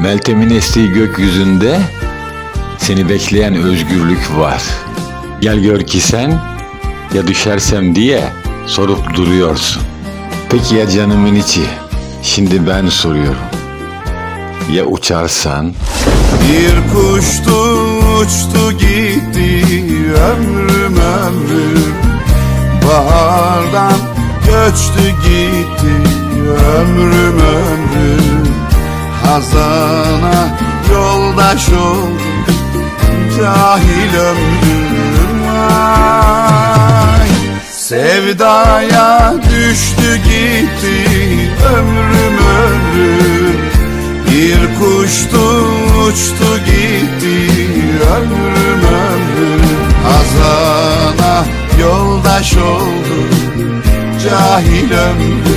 Meltem'in estiği gökyüzünde seni bekleyen özgürlük var. Gel gör ki sen ya düşersem diye sorup duruyorsun. Peki ya canımın içi? Şimdi ben soruyorum. Ya uçarsan? Bir kuştu uçtu gitti ömrüm ömrüm Bahardan göçtü gitti ömrüm ömrüm Hazana yoldaş oldu cahil ömrüm ay. Sevdaya düştü gitti ömrüm ömrüm Bir kuştu uçtu gitti ömrüm ömrüm Hazana yoldaş oldu cahil ömrüm